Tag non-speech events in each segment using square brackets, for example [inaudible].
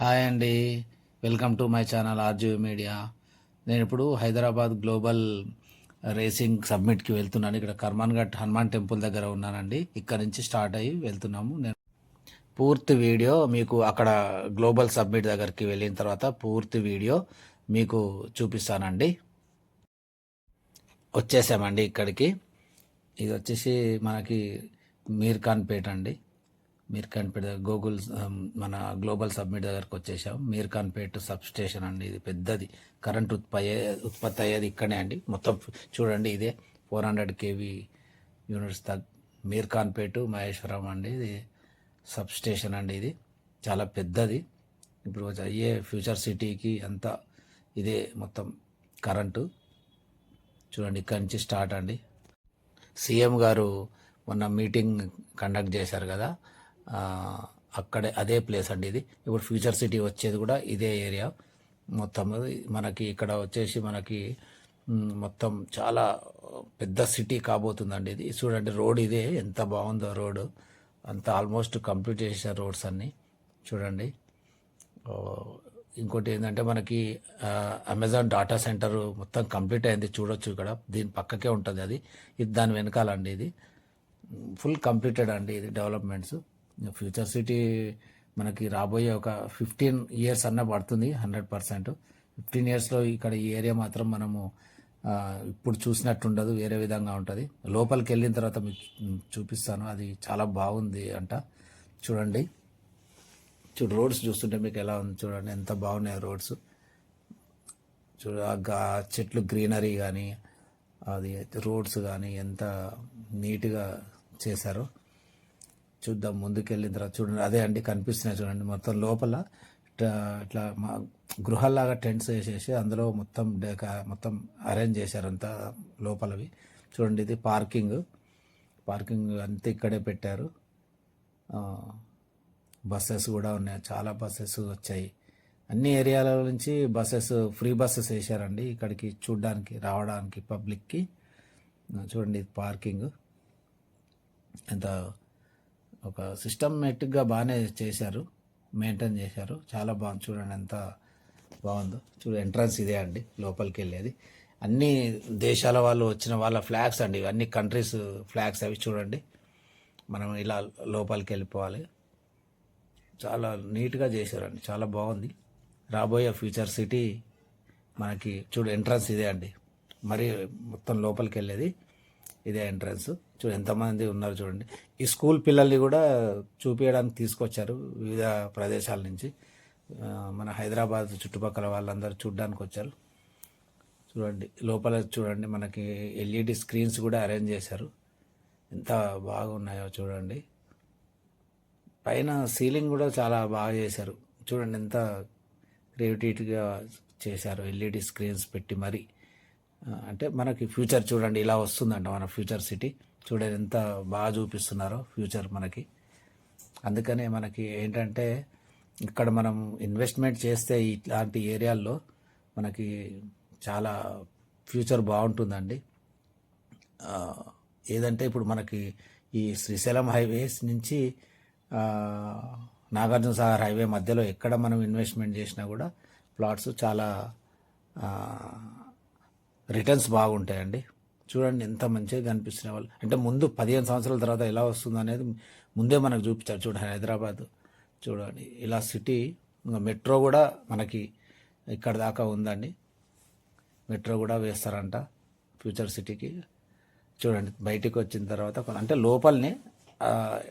Hi అండి. Welcome to my channel RGV media. నేను ఇప్పుడు హైదరాబాద్ గ్లోబల్ రేసింగ్ సబ్మిట్కి వెళ్తున్నాను. ఇక్కడ కర్మాన్ఘట్ హనుమాన్ టెంపుల్ దగ్గర ఉన్నానండి. ఇక్కడ నుంచి స్టార్ట్ అయ్యి వెళ్తున్నాము. నేను పూర్తి వీడియో మీకు అక్కడ గ్లోబల్ సబ్మిట్ దగ్గరికి వెళ్ళిన తర్వాత పూర్తి వీడియో మీకు చూపిస్తానండి. వచ్చేసామండి ఇక్కడికి. ఇది వచ్చేసి మనకి మీర్ఖాన్పేట అండి. మీర్ఖాన్పేట దగ్గర గూగుల్ మన గ్లోబల్ సబ్మిట్ దగ్గరకు వచ్చేసాం. మీర్ఖాన్పేట సబ్ స్టేషన్ అండి ఇది పెద్దది. కరెంట్ ఉత్పత్తి ఉత్పత్తి అయ్యేది ఇక్కడే అండి. మొత్తం చూడండి ఇదే ఫోర్ హండ్రెడ్ కేవీ యూనిట్స్ తగ్ మీర్ఖాన్పేట మహేశ్వరం అండి ఇది సబ్ స్టేషన్ అండి ఇది. చాలా పెద్దది. ఇప్పుడు అయ్యే ఫ్యూచర్ సిటీకి అంతా ఇదే మొత్తం కరెంటు చూడండి ఇక్కడి నుంచి స్టార్ట్ అండి. సీఎం గారు మొన్న మీటింగ్ కండక్ట్ చేశారు కదా అక్కడే అదే ప్లేస్ అండి ఇది. ఇప్పుడు ఫ్యూచర్ సిటీ వచ్చేది కూడా ఇదే ఏరియా. మొత్తం మనకి ఇక్కడ వచ్చేసి మనకి మొత్తం చాలా పెద్ద సిటీ కాబోతుందండి ఇది. చూడండి రోడ్ ఇదే. ఎంత బాగుందో రోడ్. అంత ఆల్మోస్ట్ కంప్లీట్ చేసిన రోడ్స్ అన్నీ. చూడండి. ఇంకోటి ఏంటంటే మనకి అమెజాన్ డాటా సెంటర్ మొత్తం కంప్లీట్ అయింది. చూడొచ్చు ఇక్కడ. దీని పక్కకే ఉంటుంది అది. ఇది దాని వెనకాలండి ఇది. ఫుల్ కంప్లీటెడ్ అండి ఇది డెవలప్మెంట్స్. ఫ్యూచర్ సిటీ మనకి రాబోయే ఒక ఫిఫ్టీన్ ఇయర్స్ అన్న పడుతుంది హండ్రెడ్ పర్సెంట్ ఫిఫ్టీన్ ఇయర్స్లో ఇక్కడ ఈ ఏరియా మాత్రం మనము ఇప్పుడు చూసినట్టు ఉండదు వేరే విధంగా ఉంటుంది. లోపలికి వెళ్ళిన తర్వాత మీకు చూపిస్తాను అది చాలా బాగుంది అంట. చూడండి. చూడు రోడ్స్ చూస్తుంటే మీకు ఎలా ఉంది చూడండి ఎంత బాగున్నాయి రోడ్స్. చూడ చెట్లు గ్రీనరీ కానీ అది రోడ్స్ కానీ ఎంత నీట్గా చేశారో. చూద్దాం ముందుకెళ్ళిన తర్వాత చూడండి. అదే అండి కనిపిస్తున్నాయి చూడండి. మొత్తం లోపల ఇట్లా- మా గృహాల్లాగా టెంట్స్ వేసేసి అందులో మొత్తం డేక మొత్తం అరేంజ్ చేశారు అంతా లోపలవి. చూడండి ఇది పార్కింగ్. పార్కింగ్ అంతా ఇక్కడే పెట్టారు. బస్సెస్ కూడా ఉన్నాయి. చాలా బస్సెస్ వచ్చాయి. అన్ని ఏరియాల నుంచి బస్సెస్ ఫ్రీ బస్సెస్ వేశారండి. ఇక్కడికి చూడడానికి రావడానికి పబ్లిక్కి. చూడండి ఇది పార్కింగ్. ఎంత ఒక సిస్టమేటిక్గా బాగానే చేశారు. మెయింటైన్ చేశారు. చాలా బాగుంది. చూడండి ఎంత బాగుందో. చూడు ఎంట్రన్స్ ఇదే అండి. లోపలికి వెళ్ళేది అన్ని దేశాల వాళ్ళు వచ్చిన వాళ్ళ ఫ్లాగ్స్ అండి. అన్ని కంట్రీస్ ఫ్లాగ్స్ అవి చూడండి. మనం ఇలా లోపలికి వెళ్ళిపోవాలి చాలా నీట్గా చేశారండి. చాలా బాగుంది. రాబోయే ఫ్యూచర్ సిటీ మనకి చూడు ఎంట్రన్స్ ఇదే అండి. మరి మొత్తం లోపలికి వెళ్ళేది ఇదే ఎంట్రన్స్. చూడు ఎంతమంది ఉన్నారు చూడండి. ఈ స్కూల్ పిల్లల్ని కూడా చూపించడానికి తీసుకొచ్చారు వివిధ ప్రదేశాల నుంచి. మన హైదరాబాద్ చుట్టుపక్కల వాళ్ళందరూ చూడడానికి వచ్చారు. చూడండి లోపల చూడండి మనకి ఎల్ఈడి స్క్రీన్స్ కూడా అరేంజ్ చేశారు. ఎంత బాగున్నాయో చూడండి. పైన సీలింగ్ కూడా చాలా బాగా చేశారు. చూడండి ఎంత క్రియేటివిటీగా చేశారు ఎల్ఈడి స్క్రీన్స్ పెట్టి మరి. అంటే మనకి ఫ్యూచర్ చూడండి ఇలా వస్తుందంట మన ఫ్యూచర్ సిటీ. చూడండి ఎంత బాగా చూపిస్తున్నారో ఫ్యూచర్ మనకి. అందుకనే మనకి ఏంటంటే ఇక్కడ మనం ఇన్వెస్ట్మెంట్ చేస్తే ఇట్లాంటి ఏరియాల్లో మనకి చాలా ఫ్యూచర్ బాగుంటుందండి. ఏదంటే ఇప్పుడు మనకి ఈ శ్రీశైలం హైవేస్ నుంచి ఆ, నాగార్జున సాగర్ హైవే మధ్యలో ఎక్కడ మనం ఇన్వెస్ట్మెంట్ చేసినా కూడా ప్లాట్స్ చాలా రిటర్న్స్ బాగుంటాయండి. చూడండి ఎంత మంచిగా కనిపిస్తున్న వాళ్ళు. అంటే ముందు పదిహేను సంవత్సరాల తర్వాత ఎలా వస్తుంది అనేది ముందే మనకు చూపించారు చూడండి హైదరాబాద్. చూడండి ఇలా సిటీ ఇంకా మెట్రో కూడా మనకి ఇక్కడ దాకా ఉందండి. మెట్రో కూడా వేస్తారంట ఫ్యూచర్ సిటీకి. చూడండి బయటికి వచ్చిన తర్వాత అంటే లోపలనే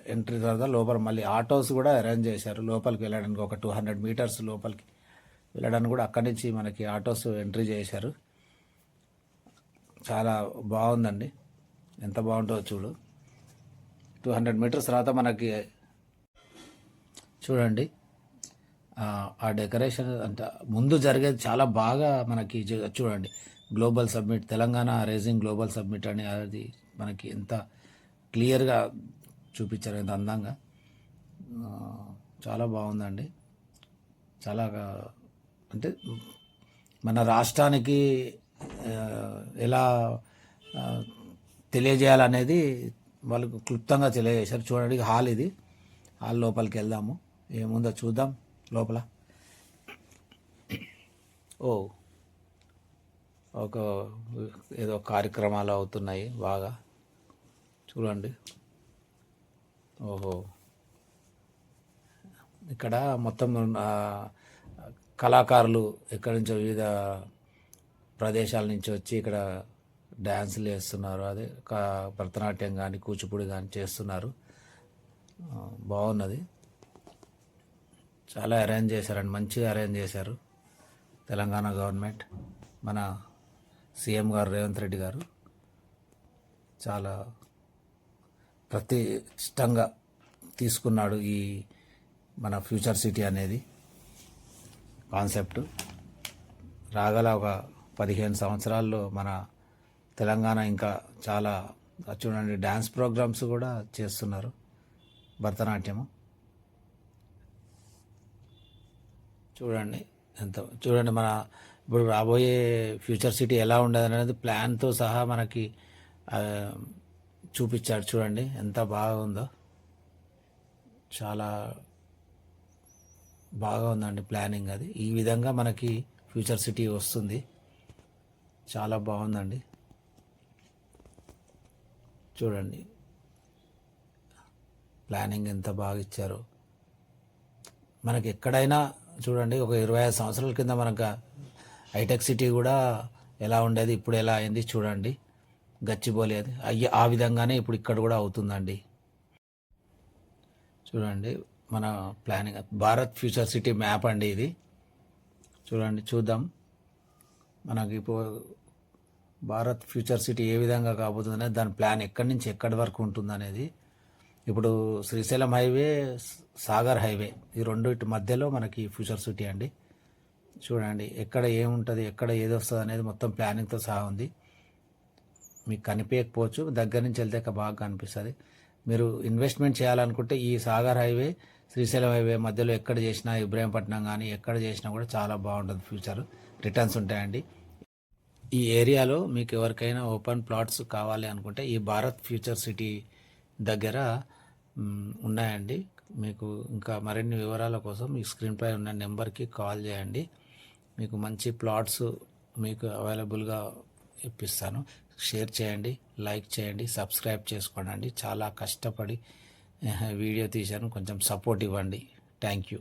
ఎంట్రీ తర్వాత లోపల మళ్ళీ ఆటోస్ కూడా అరేంజ్ చేశారు. లోపలికి వెళ్ళడానికి ఒక టూ హండ్రెడ్ మీటర్స్ లోపలికి వెళ్ళడానికి కూడా అక్కడి నుంచి మనకి ఆటోస్ ఎంట్రీ చేశారు. చాలా బాగుందండి. ఎంత బాగుంటుందో చూడు. టూ హండ్రెడ్ మీటర్స్ తర్వాత మనకి చూడండి. ఆ, డెకరేషన్ అంటే ముందు జరిగేది చాలా బాగా మనకి చూడండి. Global summit Telangana rising global summit అని అది మనకి ఎంత క్లియర్గా చూపించారు ఎంత అందంగా. చాలా బాగుందండి. చాలా అంటే మన రాష్ట్రానికి ఎలా తెలియజేయాలనేది వాళ్ళకు క్లుప్తంగా తెలియజేశారు. చూడండి హాల్ ఇది. హాల్ లోపలికి వెళ్దాము. ఏముందో చూద్దాం లోపల. ఓ ఒక ఏదో కార్యక్రమాలు అవుతున్నాయి బాగా. చూడండి. ఓహో. ఇక్కడ మొత్తం కళాకారులు ఎక్కడి నుంచో వివిధ ప్రదేశాల నుంచి వచ్చి ఇక్కడ డ్యాన్సులు వేస్తున్నారు. అదే భరతనాట్యం కానీ కూచిపూడి కానీ చేస్తున్నారు. బాగున్నది. చాలా అరేంజ్ చేశారండి. మంచిగా అరేంజ్ చేశారు తెలంగాణ గవర్నమెంట్. మన సీఎం గారు రేవంత్ రెడ్డి గారు చాలా ప్రతిష్టంగా తీసుకున్నాడు ఈ మన ఫ్యూచర్ సిటీ అనేది కాన్సెప్ట్. రాగల ఒక పదిహేను సంవత్సరాల్లో మన తెలంగాణ ఇంకా చాలా చూడండి డ్యాన్స్ ప్రోగ్రామ్స్ కూడా చేస్తున్నారు భరతనాట్యము. చూడండి ఎంత చూడండి మన ఇప్పుడు రాబోయే ఫ్యూచర్ సిటీ ఎలా ఉండదు అనేది ప్లాన్తో సహా మనకి చూపించారు చూపించాడు చూడండి ఎంత బాగుందో. చాలా బాగా ఉందండి ప్లానింగ్ అది. ఈ విధంగా మనకి ఫ్యూచర్ సిటీ వస్తుంది. చాలా బాగుందండి. చూడండి. ప్లానింగ్ ఎంత బాగా ఇచ్చారు మనకి ఎక్కడైనా చూడండి ఒక ఇరవై ఐదు సంవత్సరాల కింద మనకు హైటెక్ సిటీ కూడా ఎలా ఉండేది ఇప్పుడు ఎలా అయింది చూడండి. గచ్చిపోలేదు అది అయ్యి ఆ విధంగానే ఇప్పుడు ఇక్కడ కూడా అవుతుందండి. చూడండి మన planning Bharat future city map అండి ఇది. చూడండి చూద్దాం. మనకి ఇప్పుడు భారత్ ఫ్యూచర్ సిటీ ఏ విధంగా కాబోతుంది దాని ప్లాన్ ఎక్కడి నుంచి ఎక్కడి వరకు ఉంటుంది అనేది ఇప్పుడు శ్రీశైలం హైవే సాగర్ హైవే ఈ రెండింటి మధ్యలో మనకి ఫ్యూచర్ సిటీ అండి. చూడండి ఎక్కడ ఏముంటుంది ఎక్కడ ఏది వస్తుంది అనేది మొత్తం ప్లానింగ్తో సహా ఉంది. మీకు కనిపించకపోవచ్చు దగ్గర నుంచి వెళ్తే బాగా కనిపిస్తుంది. మీరు ఇన్వెస్ట్మెంట్ చేయాలనుకుంటే ఈ సాగర్ హైవే శ్రీశైలం హైవే మధ్యలో ఎక్కడ చేసినా ఇబ్రాహీంపట్నం కానీ ఎక్కడ చేసినా కూడా చాలా బాగుంటుంది ఫ్యూచర్. రిటర్న్స్ ఉంటాయండి. ఈ ఏరియాలో మీకు ఎవరికైనా ఓపెన్ ప్లాట్స్ కావాలి అనుకుంటే ఈ భారత్ ఫ్యూచర్ సిటీ దగ్గర ఉన్నాయండి. మీకు ఇంకా మరిన్ని వివరాల కోసం మీ స్క్రీన్పై ఉన్న నెంబర్కి కాల్ చేయండి. మీకు మంచి ప్లాట్స్ మీకు అవైలబుల్గా ఇప్పిస్తాను. షేర్ చేయండి లైక్ చేయండి సబ్స్క్రైబ్ చేసుకోండి. చాలా కష్టపడి [laughs] వీడియో తీశాను. కొంచెం సపోర్ట్ ఇవ్వండి. Thank you.